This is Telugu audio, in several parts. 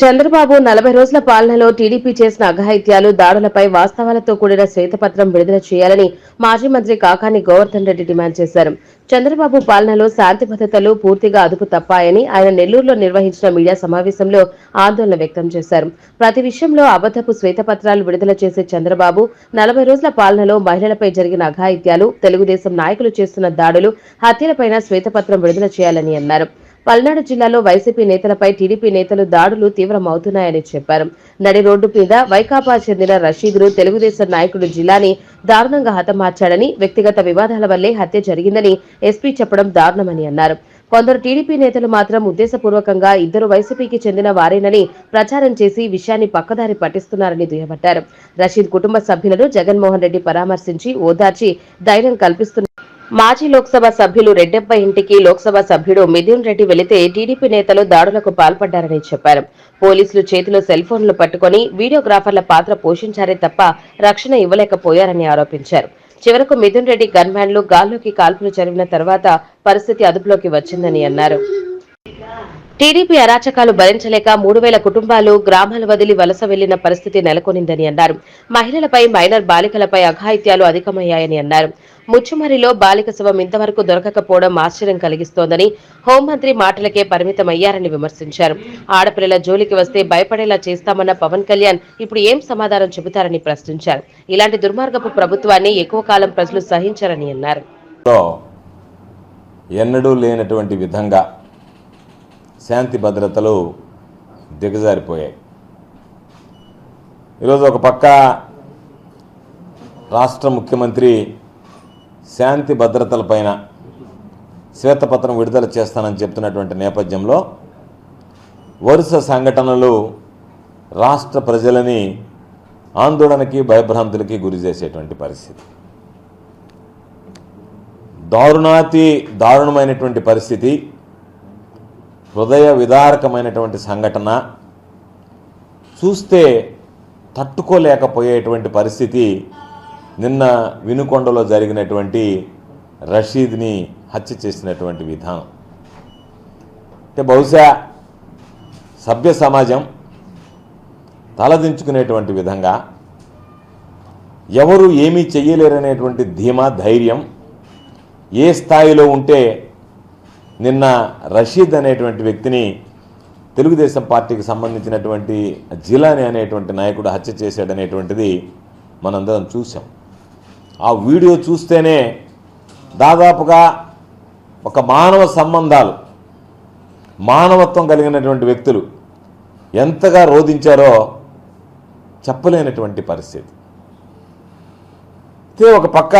చంద్రబాబు నలభై రోజుల పాలనలో టీడీపీ చేసిన అఘాయిత్యాలు దాడులపై వాస్తవాలతో కూడిన శ్వేతపత్రం విడుదల చేయాలని మాజీ మంత్రి కాకాని గోవర్ధన్ రెడ్డి డిమాండ్ చేశారు. చంద్రబాబు పాలనలో శాంతి భద్రతలు పూర్తిగా అదుపు తప్పాయని ఆయన నెల్లూరులో నిర్వహించిన మీడియా సమావేశంలో ఆందోళన వ్యక్తం చేశారు. ప్రతి విషయంలో అబద్దపు శ్వేతపత్రాలు విడుదల చేసే చంద్రబాబు నలభై రోజుల పాలనలో మహిళలపై జరిగిన అఘాయిత్యాలు తెలుగుదేశం నాయకులు చేస్తున్న దాడులు హత్యలపైన శ్వేతపత్రం విడుదల చేయాలని అన్నారు. పల్నాడు జిల్లాలో వైసీపీ నేతలపై టీడీపీ నేతలు దాడులు తీవ్రమవుతున్నాయని చెప్పారు. నడి రోడ్డు మీద వైకాపా చెందిన రషీదులు తెలుగుదేశం నాయకుడు జిల్లాని దారుణంగా హతమార్చాడని వ్యక్తిగత వివాదాల వల్లే హత్య జరిగిందని ఎస్పీ చెప్పడం దారుణమని అన్నారు. కొందరు టీడీపీ నేతలు మాత్రం ఉద్దేశపూర్వకంగా ఇద్దరు వైసీపీకి చెందిన వారేనని ప్రచారం చేసి విషయాన్ని పక్కదారి పట్టిస్తున్నారని దుయ్యబట్టారు. రషీద్ కుటుంబ సభ్యులను జగన్మోహన్ రెడ్డి పరామర్శించి ఓదార్చి ధైర్యం కల్పిస్తున్నారు మాజీ లోక్సభ సభ్యులు రెడ్డెప్ప ఇంటికి లోక్సభ సభ్యుడు మిథున్ రెడ్డి వెళితే టీడీపీ నేతలు దాడులకు పాల్పడ్డారని చెప్పారు. పోలీసులు చేతిలో సెల్ ఫోన్లు పట్టుకుని వీడియోగ్రాఫర్ల పాత్ర పోషించారే తప్ప రక్షణ ఇవ్వలేకపోయారని ఆరోపించారు. చివరకు మిథున్ రెడ్డి గన్మ్యాన్లు గాల్లోకి కాల్పులు జరిగిన తర్వాత పరిస్థితి అదుపులోకి వచ్చిందని అన్నారు. టీడీపీ అరాచకాలు భరించలేక మూడు వేల కుటుంబాలు గ్రామాలు వదిలి వలస వెళ్ళిన పరిస్థితి నెలకొనిందని అన్నారు. మహిళలపై మైనర్ బాలికలపై అఘాయిత్యాలు అధికమయ్యాయని అన్నారు. ముచ్చుమరిలో బాలిక శవం ఇంతవరకు దొరకకపోవడం ఆశ్చర్యం కలిగిస్తోందని హోంమంత్రి మాటలకే పరిమితమయ్యారని విమర్శించారు. ఆడపిల్లల జోలికి వస్తే భయపడేలా చేస్తామన్న పవన్ కళ్యాణ్ ఇప్పుడు ఏం సమాధానం చెబుతారని ప్రశ్నించారు. ఇలాంటి దుర్మార్గపు ప్రభుత్వాన్ని ఎక్కువ కాలం ప్రజలు సహించారని అన్నారు. ఎన్నడూ లేనటువంటి విధంగా శాంతి భద్రతలు దిగజారిపోయాయి. ఈరోజు ఒక పక్క రాష్ట్ర ముఖ్యమంత్రి శాంతి భద్రతలపైన శ్వేతపత్రం విడుదల చేస్తానని చెప్తున్నటువంటి నేపథ్యంలో వరుస సంఘటనలు రాష్ట్ర ప్రజలని ఆందోళనకి భయభ్రాంతులకి గురి చేసేటువంటి పరిస్థితి. దారుణాతి దారుణమైనటువంటి పరిస్థితి. హృదయ విదారకమైనటువంటి సంఘటన చూస్తే తట్టుకోలేకపోయేటువంటి పరిస్థితి నిన్న వినుకొండలో జరిగినటువంటి రషీద్ని హత్య చేసినటువంటి విధానం. అంటే బహుశా సభ్య సమాజం తలదించుకునేటువంటి విధంగా ఎవరు ఏమీ చెయ్యలేరనేటువంటి ధీమా ధైర్యం ఏ స్థాయిలో ఉంటే నిన్న రషీద్ అనేటువంటి వ్యక్తిని తెలుగుదేశం పార్టీకి సంబంధించినటువంటి జిలాని అనేటువంటి నాయకుడు హత్య చేశాడనేటువంటిది మనందరం చూసాం ఆ వీడియో చూస్తేనే దాదాపుగా ఒక మానవ సంబంధాలు మానవత్వం కలిగినటువంటి వ్యక్తులు ఎంతగా రోధించారో చెప్పలేనటువంటి పరిస్థితి. అయితే ఒక పక్క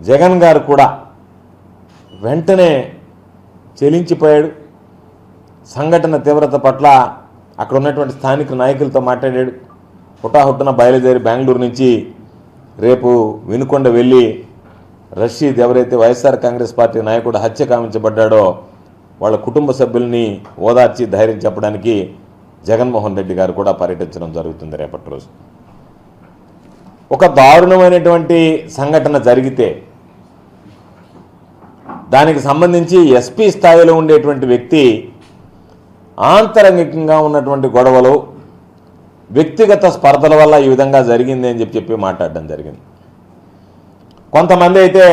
జగన్ గారు కూడా వెంటనే చెలించిపోయాడు. సంఘటన తీవ్రత పట్ల అక్కడ ఉన్నటువంటి స్థానిక నాయకులతో మాట్లాడాడు. హుటాహుట్టున బయలుదేరి బెంగళూరు నుంచి రేపు వినుకొండ వెళ్ళి రషీద్ ఎవరైతే వైఎస్ఆర్ కాంగ్రెస్ పార్టీ నాయకుడు హత్య కామించబడ్డాడో వాళ్ళ కుటుంబ సభ్యుల్ని ఓదార్చి ధైర్యం చెప్పడానికి జగన్మోహన్ రెడ్డి గారు కూడా పర్యటించడం జరుగుతుంది రేపటి రోజు. ఒక దారుణమైనటువంటి సంఘటన జరిగితే దానికి సంబంధించి ఎస్పీ స్థాయిలో ఉండేటువంటి వ్యక్తి ఆంతరంగికంగా ఉన్నటువంటి గొడవలు వ్యక్తిగత స్పర్ధల వల్ల ఈ విధంగా జరిగింది అని చెప్పి చెప్పి మాట్లాడడం జరిగింది. కొంతమంది అయితే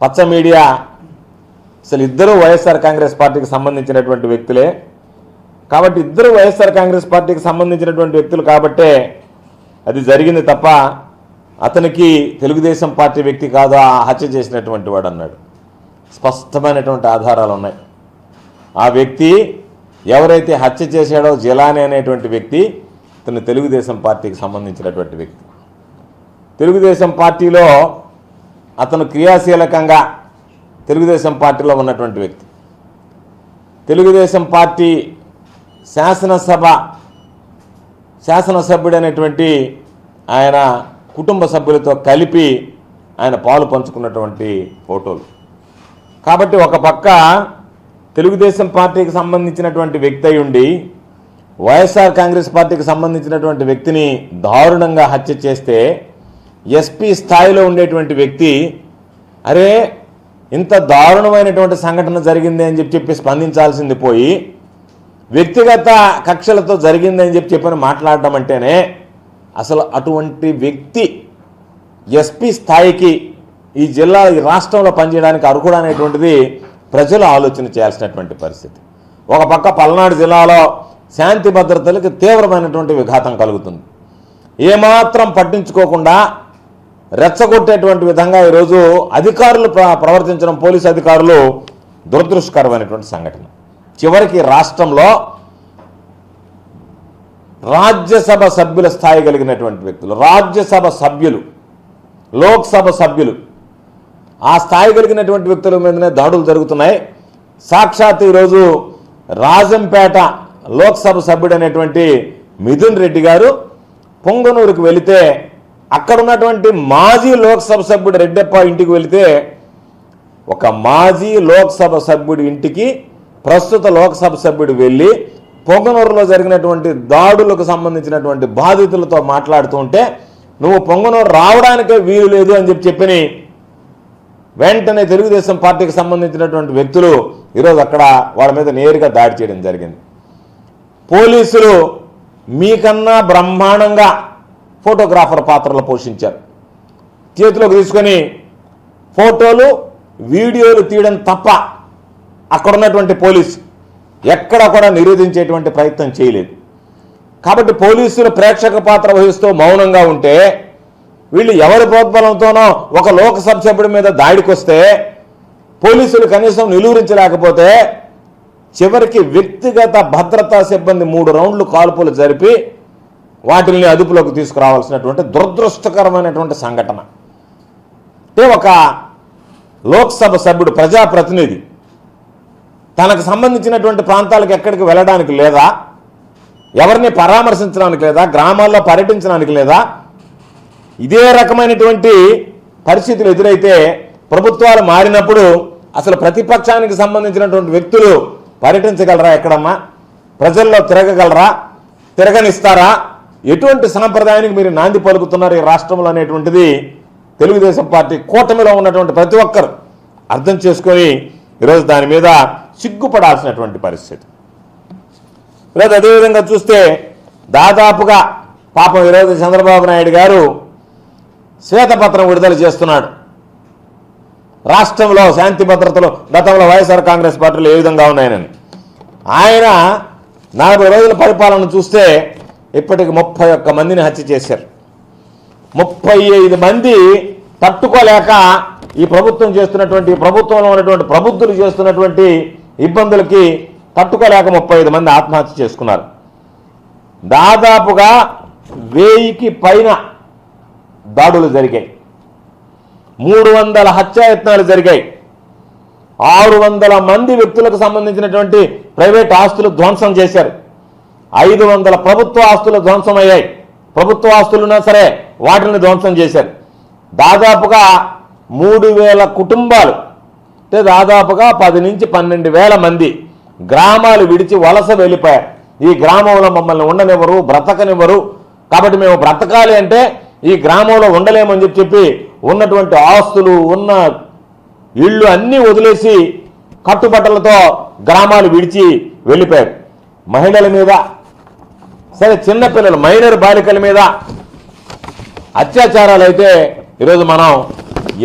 పచ్చ మీడియా అసలు ఇద్దరు వైఎస్ఆర్ కాంగ్రెస్ పార్టీకి సంబంధించినటువంటి వ్యక్తులే. కాబట్టి ఇద్దరు వైఎస్ఆర్ కాంగ్రెస్ పార్టీకి సంబంధించినటువంటి వ్యక్తులు కాబట్టే అది జరిగింది తప్ప అతనికి తెలుగుదేశం పార్టీ వ్యక్తి కాదు ఆ హత్య చేసినటువంటి వాడు అన్నాడు. స్పష్టమైనటువంటి ఆధారాలు ఉన్నాయి. ఆ వ్యక్తి ఎవరైతే హత్య చేశాడో జిలాని అనేటువంటి వ్యక్తి ఇతను తెలుగుదేశం పార్టీకి సంబంధించినటువంటి వ్యక్తి. తెలుగుదేశం పార్టీలో అతను క్రియాశీలకంగా తెలుగుదేశం పార్టీలో ఉన్నటువంటి వ్యక్తి. తెలుగుదేశం పార్టీ శాసనసభ శాసనసభ్యుడైనటువంటి ఆయన కుటుంబ సభ్యులతో కలిపి ఆయన పాలు పంచుకున్నటువంటి ఫోటోలు. కాబట్టి ఒక పక్క తెలుగుదేశం పార్టీకి సంబంధించినటువంటి వ్యక్తి అయి ఉండి వైఎస్ఆర్ కాంగ్రెస్ పార్టీకి సంబంధించినటువంటి వ్యక్తిని దారుణంగా హత్య చేస్తే ఎస్పీ స్థాయిలో ఉండేటువంటి వ్యక్తి అరే ఇంత దారుణమైనటువంటి సంఘటన జరిగింది అని చెప్పి చెప్పి స్పందించాల్సింది పోయి వ్యక్తిగత కక్షలతో జరిగింది అని చెప్పి చెప్పని మాట్లాడటం అంటేనే అసలు అటువంటి వ్యక్తి ఎస్పీ స్థాయికి ఈ జిల్లా ఈ రాష్ట్రంలో పనిచేయడానికి అర్హుడు అనేటువంటిది ప్రజలు ఆలోచన చేయాల్సినటువంటి పరిస్థితి. ఒక పక్క పల్నాడు జిల్లాలో శాంతి భద్రతలకు తీవ్రమైనటువంటి విఘాతం కలుగుతుంది. ఏమాత్రం పట్టించుకోకుండా రెచ్చగొట్టేటువంటి విధంగా ఈరోజు అధికారులు ప్ర- ప్రవర్తించడం పోలీసు అధికారులు దురదృష్టకరమైనటువంటి సంఘటన. చివరికి రాష్ట్రంలో రాజ్యసభ సభ్యుల స్థాయి కలిగినటువంటి వ్యక్తులు రాజ్యసభ సభ్యులు లోక్సభ సభ్యులు. ఆ స్థాయి కలిగినటువంటి వ్యక్తుల మీదనే దాడులు జరుగుతున్నాయి. సాక్షాత్ ఈరోజు రాజంపేట లోక్సభ సభ్యుడైనటువంటి మిథున్ రెడ్డి గారు పొంగనూరుకు వెళితే అక్కడ ఉన్నటువంటి మాజీ లోక్సభ సభ్యుడు రెడ్డప్ప ఇంటికి వెళితే ఒక మాజీ లోక్సభ సభ్యుడి ఇంటికి ప్రస్తుత లోక్సభ సభ్యుడు వెళ్ళి పొంగనూరులో జరిగినటువంటి దాడులకు సంబంధించినటువంటి బాధితులతో మాట్లాడుతూ ఉంటే నువ్వు పొంగనూరు రావడానికే వీలు లేదు అని చెప్పి చెప్పిని వెంటనే తెలుగుదేశం పార్టీకి సంబంధించినటువంటి వ్యక్తులు ఈరోజు అక్కడ వాళ్ళ మీద నేరుగా దాడి చేయడం జరిగింది. పోలీసులు మీకన్నా బ్రహ్మాండంగా ఫోటోగ్రాఫర్ పాత్రలు పోషించారు. చేతిలోకి తీసుకొని ఫోటోలు వీడియోలు తీయడం తప్ప అక్కడ ఉన్నటువంటి పోలీసు ఎక్కడ కూడా నిరోధించేటువంటి ప్రయత్నం చేయలేదు. కాబట్టి పోలీసులు ప్రేక్షక పాత్ర వహిస్తూ మౌనంగా ఉంటే వీళ్ళు ఎవరి ప్రోద్బలంతోనో ఒక లోకసభ సభ్యుడి మీద దాడికి వస్తే పోలీసులు కనీసం నిలువరించలేకపోతే చివరికి వ్యక్తిగత భద్రతా సిబ్బంది మూడు రౌండ్లు కాల్పులు జరిపి వాటిల్ని అదుపులోకి తీసుకురావాల్సినటువంటి దురదృష్టకరమైనటువంటి సంఘటన. అంటే ఒక లోక్సభ సభ్యుడు ప్రజాప్రతినిధి తనకు సంబంధించినటువంటి ప్రాంతాలకు ఎక్కడికి వెళ్ళడానికి లేదా ఎవరిని పరామర్శించడానికి లేదా గ్రామాల్లో పర్యటించడానికి లేదా ఇదే రకమైనటువంటి పరిస్థితులు ఎదురైతే ప్రభుత్వాలు మారినప్పుడు అసలు ప్రతిపక్షానికి సంబంధించినటువంటి వ్యక్తులు పర్యటించగలరా ఎక్కడమ్మా? ప్రజల్లో తిరగగలరా? తిరగనిస్తారా? ఎటువంటి సాంప్రదాయానికి మీరు నాంది పలుకుతున్నారు ఈ రాష్ట్రంలో అనేటువంటిది తెలుగుదేశం పార్టీ కూటమిలో ఉన్నటువంటి ప్రతి ఒక్కరు అర్థం చేసుకొని ఈరోజు దాని మీద సిగ్గుపడాల్సినటువంటి పరిస్థితి. లేదా అదేవిధంగా చూస్తే దాదాపుగా పాపం ఈరోజు చంద్రబాబు నాయుడు గారు శ్వేతపత్రం విడుదల చేస్తున్నాడు. రాష్ట్రంలో శాంతి భద్రతలు గతంలో వైఎస్ఆర్ కాంగ్రెస్ పార్టీలు ఏ విధంగా ఉన్నాయని ఆయన నలభై రోజుల పరిపాలన చూస్తే ఇప్పటికి ముప్పై ఒక్క మందిని హత్య చేశారు. ముప్పై ఐదు మంది తట్టుకోలేక ఈ ప్రభుత్వం చేస్తున్నటువంటి ప్రభుత్వంలో ఉన్నటువంటి ప్రబుద్ధులు చేస్తున్నటువంటి ఇబ్బందులకి తట్టుకోలేక ముప్పై ఐదు మంది ఆత్మహత్య చేసుకున్నారు. దాదాపుగా వెయ్యికి పైన దాడులు జరిగాయి. మూడు వందల హత్యాయత్నాలు జరిగాయి. ఆరు వందల మంది వ్యక్తులకు సంబంధించినటువంటి ప్రైవేట్ ఆస్తులు ధ్వంసం చేశారు. ఐదు వందల ప్రభుత్వ ఆస్తులు ధ్వంసం అయ్యాయి. ప్రభుత్వ ఆస్తులున్నా సరే వాటిని ధ్వంసం చేశారు. దాదాపుగా మూడు వేల కుటుంబాలు అంటే దాదాపుగా పది నుంచి పన్నెండు వేల మంది గ్రామాలు విడిచి వలస వెళ్ళిపోయారు. ఈ గ్రామంలో మమ్మల్ని ఉండనివ్వరు బ్రతకనివ్వరు. కాబట్టి మేము బ్రతకాలి అంటే ఈ గ్రామంలో ఉండలేమని చెప్పి చెప్పి ఉన్నటువంటి ఆస్తులు ఉన్న ఇళ్ళు అన్నీ వదిలేసి కట్టుబట్టలతో గ్రామాలు విడిచి వెళ్ళిపోయారు. మహిళల మీద సరే చిన్నపిల్లలు మైనర్ బాలికల మీద అత్యాచారాలు అయితే ఈరోజు మనం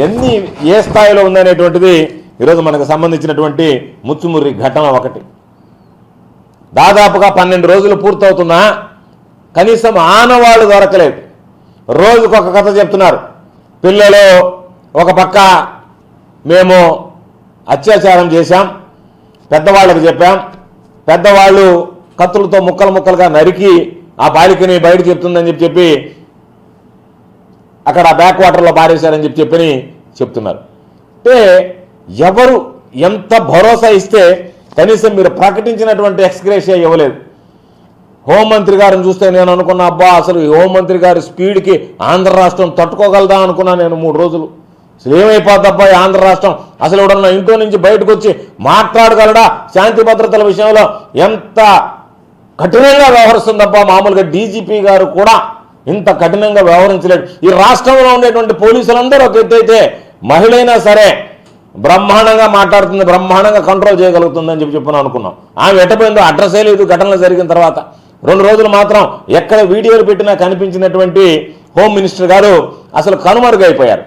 ఎన్ని ఏ స్థాయిలో ఉందనేటువంటిది ఈరోజు మనకు సంబంధించినటువంటి ముచ్చుముర్రి ఘటన ఒకటి. దాదాపుగా పన్నెండు రోజులు పూర్తవుతున్నా కనీసం ఆనవాళ్ళు దొరకలేదు. రోజుకొక కథ చెప్తున్నారు. పిల్లలు ఒక పక్క మేము అత్యాచారం చేశాం పెద్దవాళ్ళకి చెప్పాం. పెద్దవాళ్ళు కత్తులతో ముక్కలు ముక్కలుగా నరికి ఆ బాలికని బయట చెప్తుందని చెప్పి చెప్పి అక్కడ బ్యాక్ వాటర్లో పారేశారని చెప్పి చెప్పని చెప్తున్నారు. అంటే ఎవరు ఎంత భరోసా ఇస్తే కనీసం మీరు ప్రకటించినటువంటి ఎక్స్గ్రేషియా ఇవ్వలేదు. హోంమంత్రి గారిని చూస్తే నేను అనుకున్నా అబ్బా అసలు ఈ హోంమంత్రి గారి స్పీడ్కి ఆంధ్ర రాష్ట్రం తట్టుకోగలదా అనుకున్నా నేను మూడు రోజులు. అసలు ఏమైపోద్దబ్బా ఈ ఆంధ్ర రాష్ట్రం? అసలు ఎవడన్నా ఇంట్లో నుంచి బయటకు వచ్చి మాట్లాడగలడా? శాంతి భద్రతల విషయంలో ఎంత కఠినంగా వ్యవహరిస్తుందబ్బా మామూలుగా డీజీపీ గారు కూడా ఇంత కఠినంగా వ్యవహరించలేడు ఈ రాష్ట్రంలో ఉండేటువంటి పోలీసులందరూ ఒక ఎత్తైతే మహిళైనా సరే బ్రహ్మాండంగా మాట్లాడుతుంది బ్రహ్మాండంగా కంట్రోల్ చేయగలుగుతుందని చెప్పి చెప్పని అనుకున్నాం. ఆమె ఎట్టపోయిందో అడ్రస్సే లేదు ఘటనలు జరిగిన తర్వాత. రెండు రోజులు మాత్రం ఎక్కడ వీడియోలు పెట్టినా కనిపించినటువంటి హోమ్ మినిస్టర్ గారు అసలు కనుమరుగైపోయారు.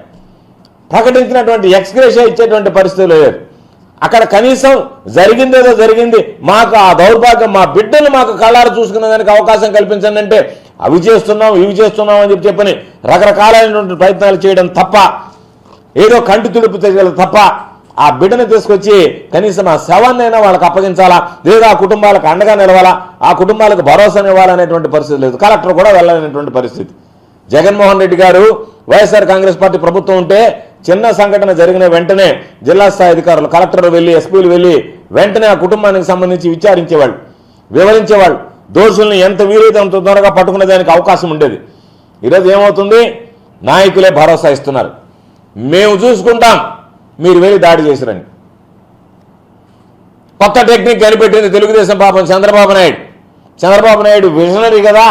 ప్రకటించినటువంటి ఎక్స్గ్రేషియా ఇచ్చేటువంటి పరిస్థితులు లేదు అక్కడ కనీసం జరిగిందేదో జరిగింది మాకు ఆ దౌర్భాగ్యం మా బిడ్డలు మాకు కళ్ళారు చూసుకునే దానికి అవకాశం కల్పించండి అంటే అవి చేస్తున్నాం ఇవి చేస్తున్నాం అని చెప్పి చెప్పని రకరకాలైనటువంటి ప్రయత్నాలు చేయడం తప్ప ఏదో కంటి తుడుపు చర్యలు తప్ప ఆ బిడ్డను తీసుకొచ్చి కనీసం ఆ శవాన్నైనా వాళ్ళకి అప్పగించాలా? లేదా ఆ కుటుంబాలకు అండగా నిలవాలా? ఆ కుటుంబాలకు భరోసానివ్వాలనేటువంటి పరిస్థితి లేదు. కలెక్టర్ కూడా వెళ్ళాలనేటువంటి పరిస్థితి. జగన్మోహన్ రెడ్డి గారు వైఎస్ఆర్ కాంగ్రెస్ పార్టీ ప్రభుత్వం ఉంటే చిన్న సంఘటన జరిగిన వెంటనే జిల్లా స్థాయి అధికారులు కలెక్టర్లు వెళ్ళి ఎస్పీలు వెళ్ళి వెంటనే ఆ కుటుంబానికి సంబంధించి విచారించేవాళ్ళు వివరించేవాళ్ళు. దోషుల్ని ఎంత వీలైతే అంత త్వరగా పట్టుకునే దానికి అవకాశం ఉండేది. ఈరోజు ఏమవుతుంది? నాయకులే భరోసా ఇస్తున్నారు. మేము చూసుకుంటాం. మీరు వెళ్ళి దాడి చేసిరండి. కొత్త టెక్నిక్ కనిపెట్టింది తెలుగుదేశం పాపం చంద్రబాబు నాయుడు. చంద్రబాబు నాయుడు విజనరీ కదా.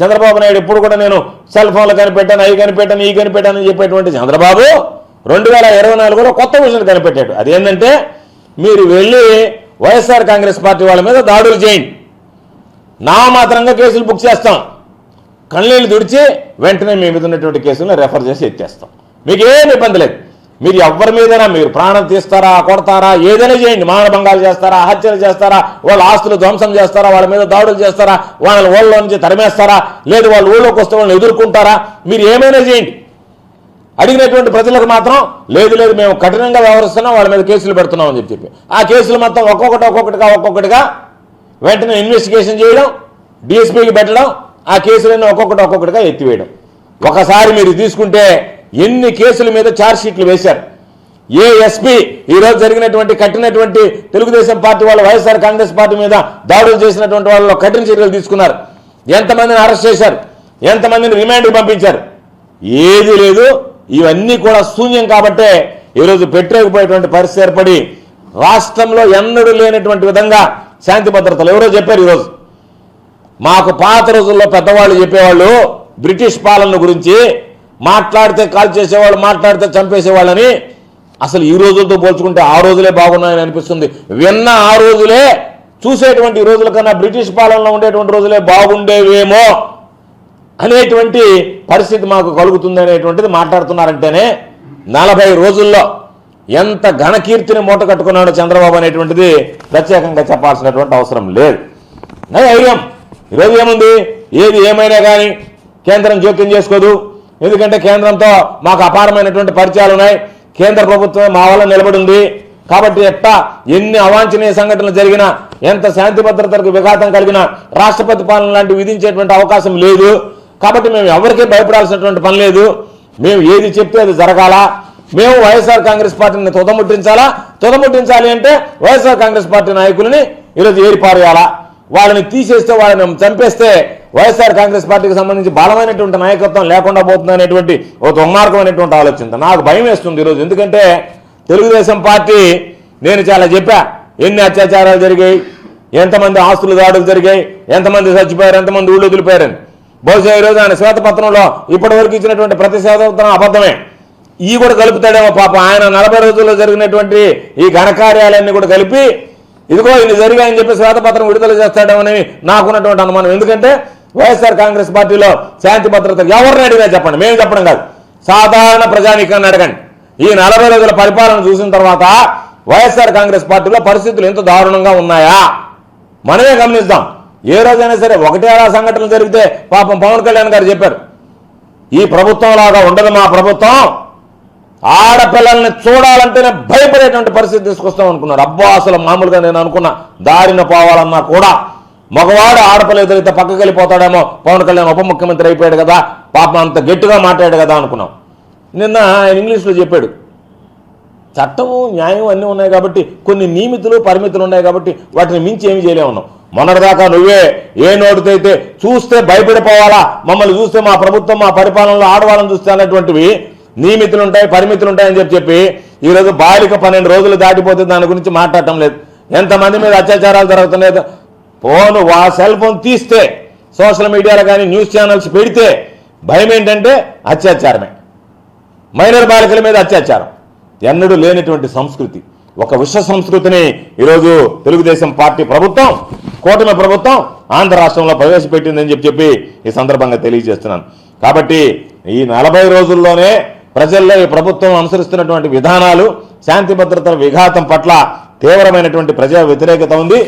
చంద్రబాబు నాయుడు ఇప్పుడు కూడా నేను సెల్ ఫోన్లు కనిపెట్టాను అవి కనిపెట్టాను ఈ కనిపెట్టాను అని చెప్పేటువంటి చంద్రబాబు రెండు వేల ఇరవై నాలుగులో కొత్త విజన్ కనిపెట్టాడు. అదేంటంటే మీరు వెళ్ళి వైఎస్ఆర్ కాంగ్రెస్ పార్టీ వాళ్ళ మీద దాడులు చేయండి. నామాత్రంగా కేసులు బుక్ చేస్తాం. కళ్ళీళ్ళు తుడిచి వెంటనే మీ మీద ఉన్నటువంటి కేసులను రెఫర్ చేసి ఎత్తేస్తాం. మీకు ఏం ఇబ్బంది లేదు. మీరు ఎవరి మీదైనా మీరు ప్రాణం తీస్తారా కొడతారా ఏదైనా చేయండి. మానభంగాలు చేస్తారా హత్యలు చేస్తారా వాళ్ళ ఆస్తులు ధ్వంసం చేస్తారా వాళ్ళ మీద దాడులు చేస్తారా వాళ్ళని ఊళ్ళో నుంచి తరిమేస్తారా లేదు వాళ్ళు ఊళ్ళోకి వస్తే వాళ్ళని ఎదుర్కొంటారా మీరు ఏమైనా చేయండి. అడిగినటువంటి ప్రజలకు మాత్రం లేదు లేదు మేము కఠినంగా వ్యవహరిస్తున్నాం వాళ్ళ మీద కేసులు పెడుతున్నాం అని చెప్పి చెప్పి. ఆ కేసులు మొత్తం ఒక్కొక్కటి ఒక్కొక్కటిగా ఒక్కొక్కటిగా వెంటనే ఇన్వెస్టిగేషన్ చేయడం డిఎస్పీకి పెట్టడం ఆ కేసులన్నీ ఒక్కొక్కటి ఒక్కొక్కటిగా ఎత్తివేయడం. ఒకసారి మీరు తీసుకుంటే ఎన్ని కేసుల మీద ఛార్జ్షీట్లు వేశారు? ఏ ఎస్పీ ఈరోజు జరిగినటువంటి కట్టినటువంటి తెలుగుదేశం పార్టీ వాళ్ళు వైఎస్ఆర్ కాంగ్రెస్ పార్టీ మీద దాడులు చేసినటువంటి వాళ్ళు కఠిన చర్యలు తీసుకున్నారు. ఎంతమందిని అరెస్ట్ చేశారు? ఎంతమందిని రిమాండ్కి పంపించారు? ఏది లేదు. ఇవన్నీ కూడా శూన్యం కాబట్టే ఈరోజు పెట్టలేకపోయేటువంటి పరిస్థితి ఏర్పడి రాష్ట్రంలో ఎన్నడూ లేనటువంటి విధంగా శాంతి భద్రతలు. ఎవరో చెప్పారు ఈరోజు. మాకు పాత రోజుల్లో పెద్దవాళ్ళు చెప్పేవాళ్ళు బ్రిటిష్ పాలన గురించి మాట్లాడితే కాల్ చేసేవాళ్ళు మాట్లాడితే చంపేసేవాళ్ళని అసలు ఈ రోజులతో పోల్చుకుంటే ఆ రోజులే బాగున్నాయని అనిపిస్తుంది. విన్న ఆ రోజులే చూసేటువంటి ఈ రోజుల కన్నా బ్రిటిష్ పాలనలో ఉండేటువంటి రోజులే బాగుండేవేమో అనేటువంటి పరిస్థితి మాకు కలుగుతుంది అనేటువంటిది మాట్లాడుతున్నారంటేనే నలభై రోజుల్లో ఎంత ఘనకీర్తిని మూట కట్టుకున్నాడో చంద్రబాబు అనేటువంటిది ప్రత్యేకంగా చెప్పాల్సినటువంటి అవసరం లేదు. ధైర్యం ఈరోజు ఏముంది? ఏది ఏమైనా కానీ కేంద్రం జోక్యం చేసుకోదు. ఎందుకంటే కేంద్రంతో మాకు అపారమైనటువంటి పరిచయాలు ఉన్నాయి. కేంద్ర ప్రభుత్వం మా వల్ల నిలబడింది. కాబట్టి ఎట్టా ఎన్ని అవాంఛనీయ సంఘటనలు జరిగినా ఎంత శాంతి భద్రతలకు విఘాతం కలిగినా రాష్ట్రపతి పాలన లాంటివి విధించేటువంటి అవకాశం లేదు. కాబట్టి మేము ఎవరికీ భయపడాల్సినటువంటి పని లేదు. మేము ఏది చెప్తే అది జరగాల? మేము వైఎస్ఆర్ కాంగ్రెస్ పార్టీని తుదముట్టించాలా? తుదముట్టించాలి అంటే వైఎస్ఆర్ కాంగ్రెస్ పార్టీ నాయకులని ఈరోజు ఏరిపారేయాలా వాళ్ళని తీసేస్తే వాళ్ళని చంపేస్తే వైఎస్ఆర్ కాంగ్రెస్ పార్టీకి సంబంధించి బలమైనటువంటి నాయకత్వం లేకుండా పోతుంది అనేటువంటి ఒక దుర్మార్గమైనటువంటి ఆలోచన. నాకు భయం వేస్తుంది ఈరోజు. ఎందుకంటే తెలుగుదేశం పార్టీ నేను చాలా చెప్పా ఎన్ని అత్యాచారాలు జరిగాయి ఎంతమంది ఆస్తులు దాడులు జరిగాయి ఎంతమంది చచ్చిపోయారు ఎంతమంది ఊళ్ళు వదిలిపోయారని బహుశా ఈరోజు ఆయన శ్వేతపత్రంలో ఇప్పటివరకు ఇచ్చినటువంటి ప్రతి అబద్ధమే. ఈ కూడా కలుపుతాడేమో పాప. ఆయన నలభై రోజుల్లో జరిగినటువంటి ఈ ఘనకార్యాలన్నీ కూడా కలిపి ఇదిగో ఇన్ని జరిగాయని చెప్పి శ్వేతపత్రం విడుదల చేస్తాడేమని నాకున్నటువంటి అనుమానం. ఎందుకంటే వైఎస్ఆర్ కాంగ్రెస్ పార్టీలో శాంతి భద్రత ఎవరిని అడిగినా చెప్పండి. మేము చెప్పడం కాదు. సాధారణ ప్రజానీకాన్ని అడగండి. ఈ నలభై రోజుల పరిపాలన చూసిన తర్వాత వైఎస్ఆర్ కాంగ్రెస్ పార్టీలో పరిస్థితులు ఎంత దారుణంగా ఉన్నాయా? మనమే గమనిస్తాం. ఏ రోజైనా సరే ఒకటే అలా సంఘటనలు జరిగితే పాపం పవన్ కళ్యాణ్ గారు చెప్పారు. ఈ ప్రభుత్వం లాగా ఉండదు మా ప్రభుత్వం. ఆడపిల్లల్ని చూడాలంటేనే భయపడేటువంటి పరిస్థితి తీసుకొస్తాం అనుకున్నారు. అబ్బా అసలు మామూలుగా నేను అనుకున్నా దారిన పోవాలన్నా కూడా మగవాడు ఆడపిల్ల ఎదురైతే పక్కకి వెళ్ళిపోతాడేమో పవన్ కళ్యాణ్ ఉప ముఖ్యమంత్రి అయిపోయాడు కదా పాపం అంత గట్టిగా మాట్లాడాడు కదా అనుకున్నాం. నిన్న ఆయన ఇంగ్లీష్లో చెప్పాడు చట్టము న్యాయం అన్నీ ఉన్నాయి కాబట్టి కొన్ని నియమితులు పరిమితులు ఉన్నాయి కాబట్టి వాటిని మించి ఏమి చేయలేమన్నాం మొన్నటిదాకా నువ్వే ఏ నోటితో అయితే చూస్తే భయపడిపోవాలా మమ్మల్ని చూస్తే మా ప్రభుత్వం మా పరిపాలనలో ఆడవాళ్ళని చూస్తే అనేటువంటివి నియమితులు ఉంటాయి పరిమితులు ఉంటాయని చెప్పి చెప్పి ఈరోజు బాలిక పన్నెండు రోజులు దాటిపోతే దాని గురించి మాట్లాడటం లేదు. ఎంతమంది మీద అత్యాచారాలు జరుగుతున్నాయి? ఫోన్ వా సెల్ ఫోన్ తీస్తే సోషల్ మీడియాలో కానీ న్యూస్ ఛానల్స్ పెడితే భయం ఏంటంటే అత్యాచారమే. మైనర్ బాలికల మీద అత్యాచారం. ఎన్నడూ లేనటువంటి సంస్కృతి. ఒక విశ్వ సంస్కృతిని ఈరోజు తెలుగుదేశం పార్టీ ప్రభుత్వం కూటమి ప్రభుత్వం ఆంధ్ర రాష్ట్రంలో ప్రవేశపెట్టిందని చెప్పి చెప్పి ఈ సందర్భంగా తెలియజేస్తున్నాను. కాబట్టి ఈ నలభై రోజుల్లోనే ప్రజల్లో ఈ ప్రభుత్వం అనుసరిస్తున్నటువంటి విధానాలు శాంతి భద్రతల విఘాతం పట్ల తీవ్రమైనటువంటి ప్రజా వ్యతిరేకత ఉంది.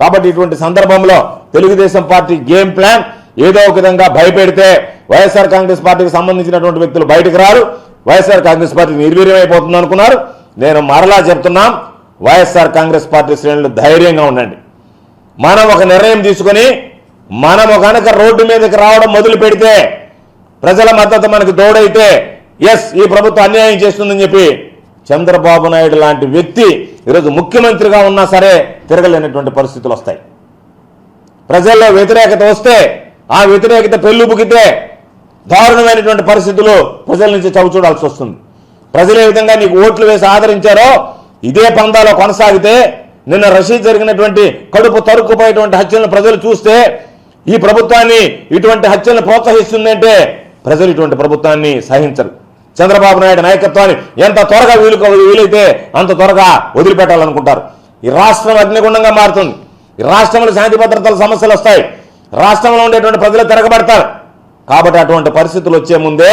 కాబట్టి ఇటువంటి సందర్భంలో తెలుగుదేశం పార్టీ గేమ్ ప్లాన్ ఏదో ఒక విధంగా భయపెడితే వైఎస్ఆర్ కాంగ్రెస్ పార్టీకి సంబంధించినటువంటి వ్యక్తులు బయటకు రారు. వైఎస్ఆర్ కాంగ్రెస్ పార్టీ నిర్వీర్యమైపోతుంది అనుకున్నారు. నేను మరలా చెప్తున్నాం వైఎస్ఆర్ కాంగ్రెస్ పార్టీ శ్రేణులు ధైర్యంగా ఉండండి. మనం ఒక నిర్ణయం తీసుకొని మనము కనుక రోడ్డు మీదకి రావడం మొదలు పెడితే ప్రజల మద్దతు మనకు తోడైతే ఎస్ ఈ ప్రభుత్వం అన్యాయం చేస్తుందని చెప్పి చంద్రబాబు నాయుడు లాంటి వ్యక్తి ఈరోజు ముఖ్యమంత్రిగా ఉన్నా సరే తిరగలేనటువంటి పరిస్థితులు వస్తాయి. ప్రజల్లో వ్యతిరేకత వస్తే ఆ వ్యతిరేకత పెళ్ళుబుకితే దారుణమైనటువంటి పరిస్థితులు ప్రజల నుంచి చవిచూడాల్సి వస్తుంది. ప్రజలు ఏ విధంగా నీకు ఓట్లు వేసి ఆదరించారో ఇదే పందాలో కొనసాగితే నిన్న రషీద్ జరిగినటువంటి కడుపు తరుక్కుపోయేటువంటి హత్యలను ప్రజలు చూస్తే ఈ ప్రభుత్వాన్ని ఇటువంటి హత్యలను ప్రోత్సహిస్తుందంటే ప్రజలు ఇటువంటి ప్రభుత్వాన్ని సహించరు. చంద్రబాబు నాయుడు నాయకత్వాన్ని ఎంత త్వరగా వీలు వీలైతే అంత త్వరగా వదిలిపెట్టాలనుకుంటారు. ఈ రాష్ట్రం అగ్నిగుండంగా మారుతుంది. ఈ రాష్ట్రంలో శాంతి భద్రతల సమస్యలు వస్తాయి. రాష్ట్రంలో ఉండేటువంటి ప్రజలు తిరగబడతారు. కాబట్టి అటువంటి పరిస్థితులు వచ్చే ముందే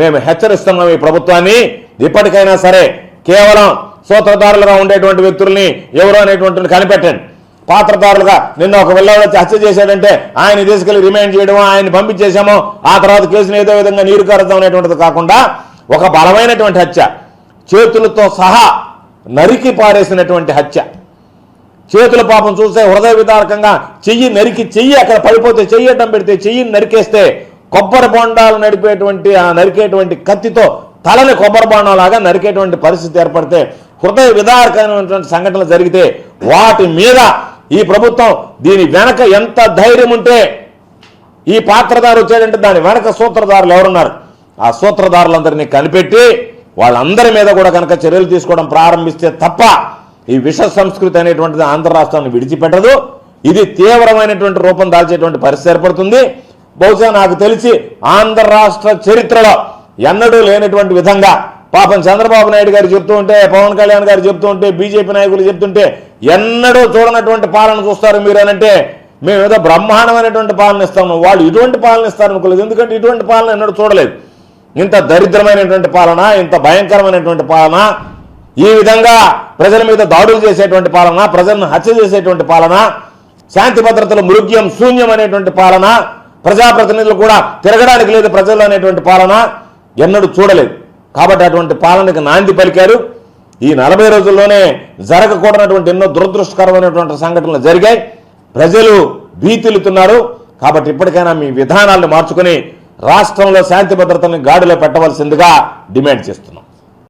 మేము హెచ్చరిస్తున్నాం ఈ ప్రభుత్వాన్ని. ఇప్పటికైనా సరే కేవలం సూత్రధారులుగా ఉండేటువంటి వ్యక్తుల్ని ఎవరు అనేటువంటి కనిపెట్టండి. పాత్రధారులుగా నిన్న ఒక వెళ్ళవాడు వచ్చి హత్య చేశాడంటే ఆయన తీసుకెళ్ళి రిమైండ్ చేయడము ఆయన పంపించేశామో ఆ తర్వాత కేసును ఏదో విధంగా నీరు కారుద్దాం అనేటువంటిది కాకుండా ఒక బలమైనటువంటి హత్య. చేతులతో సహా నరికి పారేసినటువంటి హత్య. చేతుల పాపం చూస్తే హృదయ విదారకంగా చెయ్యి నరికి చెయ్యి అక్కడ పడిపోతే చెయ్యి అడ్డం పెడితే చెయ్యిని నరికేస్తే కొబ్బరి బొండాలు నడిపేటువంటి ఆ నరికేటువంటి కత్తితో తలని కొబ్బరి బొండం లాగా నరికేటువంటి పరిస్థితి ఏర్పడితే హృదయ విదారకమైనటువంటి సంఘటనలు జరిగితే వాటి మీద ఈ ప్రభుత్వం దీని వెనక ఎంత ధైర్యం ఉంటే ఈ పాత్రధారు వచ్చాడంటే దాని వెనక సూత్రధారులు ఎవరున్నారు? ఆ సూత్రధారులందరినీ కనిపెట్టి వాళ్ళందరి మీద కూడా కనుక చర్యలు తీసుకోవడం ప్రారంభిస్తే తప్ప ఈ విష సంస్కృతి అనేటువంటిది ఆంధ్ర రాష్ట్రాన్ని విడిచిపెట్టదు. ఇది తీవ్రమైనటువంటి రూపం దాల్చేటువంటి పరిస్థితి ఏర్పడుతుంది. బహుశా నాకు తెలిసి ఆంధ్ర రాష్ట్ర చరిత్రలో ఎన్నడూ లేనటువంటి విధంగా పాపం చంద్రబాబు నాయుడు గారు చెప్తూ ఉంటే పవన్ కళ్యాణ్ గారు చెప్తూ ఉంటే బీజేపీ నాయకులు చెప్తుంటే ఎన్నడూ చూడనటువంటి పాలన చూస్తారు మీరు అనంటే మేము ఏదో బ్రహ్మాండమైనటువంటి పాలన ఇస్తాము. వాళ్ళు ఇటువంటి పాలన ఇస్తారు అనుకోలేదు ఎందుకంటే ఇటువంటి పాలన ఎన్నడూ చూడలేదు. ఇంత దరిద్రమైనటువంటి పాలన ఇంత భయంకరమైనటువంటి పాలన ఈ విధంగా ప్రజల మీద దాడులు చేసేటువంటి పాలన ప్రజలను హత్య చేసేటువంటి పాలన శాంతి భద్రతలు మృగ్యం శూన్యం అనేటువంటి పాలన ప్రజాప్రతినిధులు కూడా తిరగడానికి లేదు ప్రజలు అనేటువంటి పాలన ఎన్నడూ చూడలేదు. కాబట్టి అటువంటి పాలనకు నాంది పలికారు. ఈ నలభై రోజుల్లోనే జరగకూడనటువంటి ఎన్నో దురదృష్టకరమైనటువంటి సంఘటనలు జరిగాయి. ప్రజలు భీతిల్లుతున్నారు కాబట్టి ఇప్పటికైనా మీ విధానాలను మార్చుకుని రాష్ట్రంలో శాంతి భద్రతలను గాడిలో పెట్టవలసిందిగా డిమాండ్ చేస్తున్నాం.